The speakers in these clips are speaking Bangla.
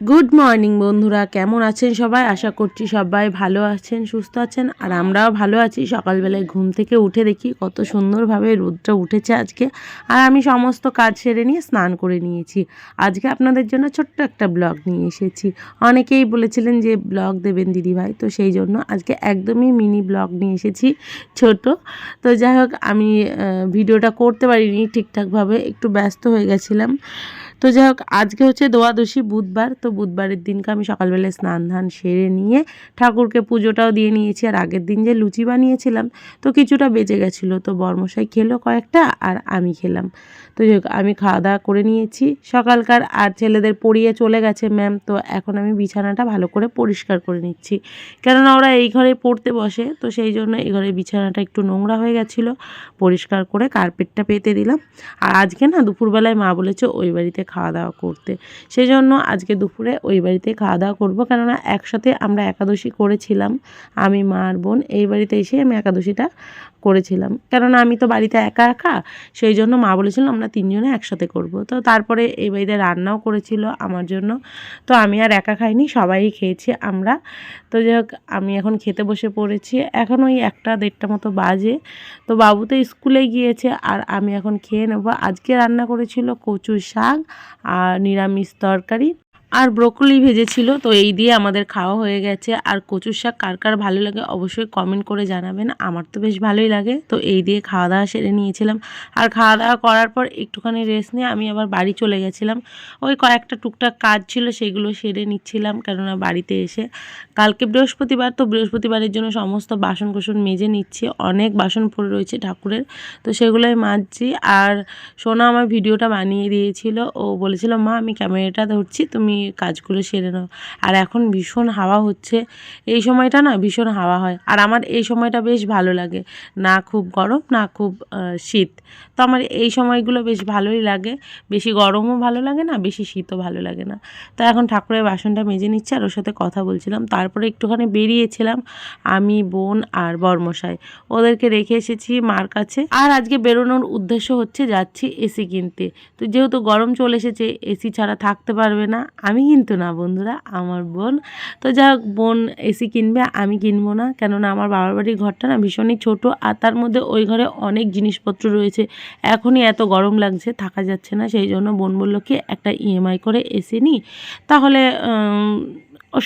গুড মর্নিং বন্ধুরা। কেমন আছেন সবাই? আশা করছি সবাই ভালো আছেন, সুস্থ আছেন, আর আমরাও ভালো আছি। সকালবেলায় ঘুম থেকে উঠে দেখি কত সুন্দরভাবে রোদটা উঠেছে আজকে। আর আমি সমস্ত কাজ সেরে নিয়ে স্নান করে নিয়েছি। আজকে আপনাদের জন্য ছোট্ট একটা ব্লগ নিয়ে এসেছি। অনেকেই বলেছিলেন যে, ব্লগ দেবেন দিদিভাই? তো সেই জন্য আজকে একদমই মিনি ব্লগ নিয়ে এসেছি, ছোট। তো যাই হোক, আমি ভিডিওটা করতে পারিনি, ঠিকঠাকভাবে একটু ব্যস্ত হয়ে গেছিলাম। তো যাই হোক, আজকে হচ্ছে দোয়াদশী বুধবার। তো বুধবারের দিনকে আমি সকালবেলায় স্নান ধান সেরে নিয়ে ঠাকুরকে পুজোটাও দিয়ে নিয়েছি। আর আগের দিন যে লুচি বানিয়েছিলাম, তো কিছুটা বেঁচে গেছিল। তো বর্মশাই খেলো কয়েকটা আর আমি খেলাম। তো যাই হোক, আমি খাওয়া দাওয়া করে নিয়েছি। সকালকার আর ছেলেদের পড়িয়ে চলে গেছে ম্যাম। তো এখন আমি বিছানাটা ভালো করে পরিষ্কার করে নিচ্ছি। কেননা ওরা এই ঘরে পড়তে বসে, তো সেই জন্য এই ঘরে বিছানাটা একটু নোংরা হয়ে গেছিল। পরিষ্কার করে কার্পেটটা পেতে দিলাম। আর আজকে না দুপুরবেলায় মা বলেছে, ওই বাড়িতে খাওয়া দাওয়া করতে। সেই জন্য আজকে দুপুরে ওই বাড়িতে খাওয়া দাওয়া করব। কেননা একসাথে আমরা একাদশী করেছিলাম। আমি, মা আর বোন এই বাড়িতে এসে আমি একাদশীটা করেছিলাম। কেননা আমি তো বাড়িতে একা একা, সেই জন্য মা বলেছিল আমরা তিনজনে একসাথে করব। তো তারপরে এই বাড়িতে রান্নাও করেছিল আমার জন্য। তো আমি আর একা খাইনি, সবাই খেয়েছি আমরা। তো যাই হোক আমি এখন খেতে বসে পড়েছি। এখন ওই একটা দেড়টা মতো বাজে। তো বাবু তো স্কুলে গিয়েছে আর আমি এখন খেয়ে নেব। আজকে রান্না করেছিল কচু শাক আর নিরামিষ তরকারি। আর ব্রোকলি ভেজেছিল, তো এই দিয়ে আমাদের খাওয়া হয়ে গেছে। আর কচুর শাক কার কার ভালো লাগে অবশ্যই কমেন্ট করে জানাবেন। আমার তো বেশ ভালোই লাগে, তো এই দিয়ে খাওয়া দাওয়া সেরে নিয়েছিলাম। আর খাওয়া দাওয়া করার পর একটুখানি রেস্ট নিয়ে আমি আবার বাড়ি চলে গেছিলাম। ওই কয়েকটা টুকটাক কাজ ছিল, সেগুলো সেরে নিচ্ছিলাম, কেননা বাড়িতে এসে কালকে বৃহস্পতিবার, তো বৃহস্পতিবারের জন্য সমস্ত বাসন কোসন মেজে নিচ্ছি। অনেক বাসন পড়ে রয়েছে ঠাকুরের, তো সেগুলোই মাজছি। আর সোনা আমার ভিডিওটা বানিয়ে দিয়েছিল। ও বলেছিল, মা, আমি ক্যামেরাটা ধরছি, তুমি কাজগুলো সেরে নাও। আর এখন ভীষণ হাওয়া হচ্ছে। এই সময়টা না ভীষণ হাওয়া হয়। আর আমার এই সময়টা বেশ ভালো লাগে। না খুব গরম, না খুব শীত। তো আমার এই সময়গুলো বেশ ভালোই লাগে। বেশি গরমও ভালো লাগে না, বেশি শীতও ভালো লাগে না। তো এখন ঠাকুরের বাসনটা মেজে নিচ্ছে আর ওর সাথে কথা বলছিলাম। তারপরে একটুখানি বেরিয়েছিলাম আমি, বোন আর বর্মশাই। ওদেরকে রেখে এসেছি মার কাছে। আর আজকে বেরোনোর উদ্দেশ্য হচ্ছে যাচ্ছি এসি কিনতে। তো যেহেতু গরম চলে এসেছে, এসি ছাড়া থাকতে পারবে না। আমি কিন্তু না বন্ধুরা, আমার বোন। তো হোক বোন এসি কিনবে, আমি কিনবো না। কেননা আমার বাবার বাড়ির ঘরটা না ভীষণই ছোট, আর তার মধ্যে ওই ঘরে অনেক জিনিসপত্র রয়েছে। এখনই এত গরম লাগছে, থাকা যাচ্ছে না। সেই জন্য বোন বলল, কি একটা ইএমআই করে এসি নিই তাহলে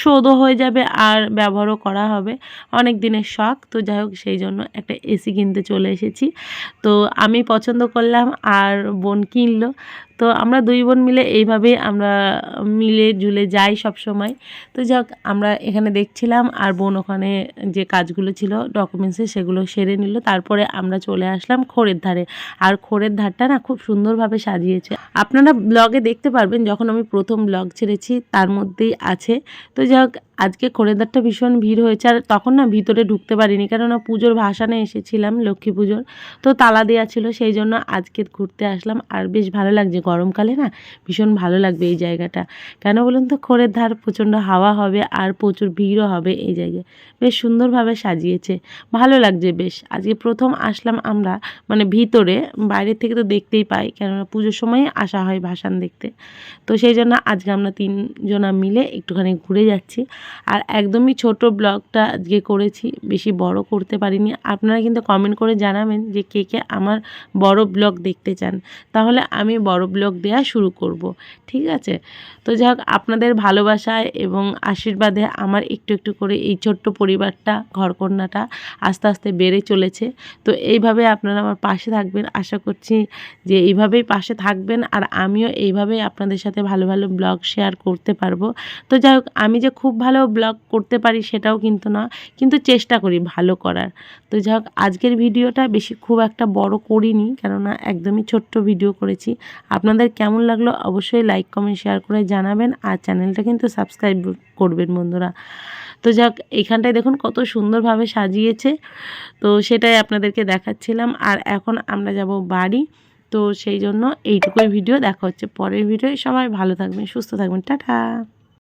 শোধও হয়ে যাবে আর ব্যবহারও করা হবে। অনেক দিনের শখ। তো যাই হোক, সেই জন্য একটা এসি কিনতে চলে এসেছি। তো আমি পছন্দ করলাম, আর বোন কিনলো। তো আমরা দুই বোন মিলে এইভাবেই আমরা মিলে জুলে যাই সব সময়। তো যাক, আমরা এখানে দেখছিলাম আর বোন ওখানে যে কাজগুলো ছিল ডকুমেন্টসে সেগুলো সেরে নিল। তারপরে আমরা চলে আসলাম খোরের ধারে। আর খোরের ধারটা না খুব সুন্দরভাবে সাজিয়েছে। আপনারা ব্লগে দেখতে পারবেন যখন আমি প্রথম ব্লগ ছেড়েছি, তার মধ্যেই আছে। তো যাক, আজকে খোরেদারটা ভীষণ ভিড় হয়েছে। আর তখন না ভিতরে ঢুকতে পারিনি, কেননা পুজোর ভাসানে এসেছিলাম লক্ষ্মী পুজোর। তো তালা দেওয়া ছিল, সেই জন্য আজকে ঘুরতে আসলাম। আর বেশ ভালো লাগছে গরমকালে না ভীষণ ভালো লাগবে এই জায়গাটা। কেন বলুন তো? খোরের ধার প্রচণ্ড হাওয়া হবে আর প্রচুর ভিড়ও হবে এই জায়গায়। বেশ সুন্দরভাবে সাজিয়েছে। ভালো লাগছে বেশ। আজকে প্রথম আসলাম আমরা মানে ভিতরে, বাইরের থেকে তো দেখতেই পাই, কেননা পুজোর সময় আসা হয় ভাসান দেখতে। তো সেই জন্য আজকে আমরা তিনজনা মিলে একটুখানি ঘুরে যাচ্ছি। আর একদমই ছোট ব্লগটা আজকে করেছি, বেশি বড় করতে পারিনি। আপনারা কিন্তু কমেন্ট করে জানাবেন যে কে কে আমার বড় ব্লগ দেখতে চান। তাহলে আমি বড় ব্লগ দেওয়া শুরু করব, ঠিক আছে? তো যাই হোক আপনাদের ভালোবাসায় এবং আশীর্বাদে আমার একটু একটু করে এই ছোট্ট পরিবারটা, ঘরকন্যাটা আস্তে আস্তে বেড়ে চলেছে। তো এইভাবে আপনারা আমার পাশে থাকবেন। আশা করছি যে এইভাবেই পাশে থাকবেন আর আমিও এইভাবেই আপনাদের সাথে ভালো ভালো ব্লগ শেয়ার করতে পারব। তো যাই হোক, আমি যে খুব ভালো ব্লগ করতে পারি সেটাও কিন্তু না, কিন্তু চেষ্টা করি ভালো করার। তো যাই হোক, আজকের ভিডিওটা বেশি খুব একটা বড় করিনি, কেননা একদমই ছোট্ট ভিডিও করেছি। আপনাদের কেমন লাগল অবশ্যই লাইক কমেন্ট শেয়ার করে জানাবেন আর চ্যানেলটা কিন্তু সাবস্ক্রাইব করবেন বন্ধুরা। তো যাক এইখানটায় দেখুন কত সুন্দরভাবে সাজিয়েছে। তো সেটাই আপনাদেরকে দেখাচ্ছিলাম। আর এখন আমরা যাব বাড়ি। তো সেই জন্য এইটুকুই ভিডিও দেখা হচ্ছে পরের ভিডিও সবাই ভালো থাকবেন, সুস্থ থাকবেন। টাটা!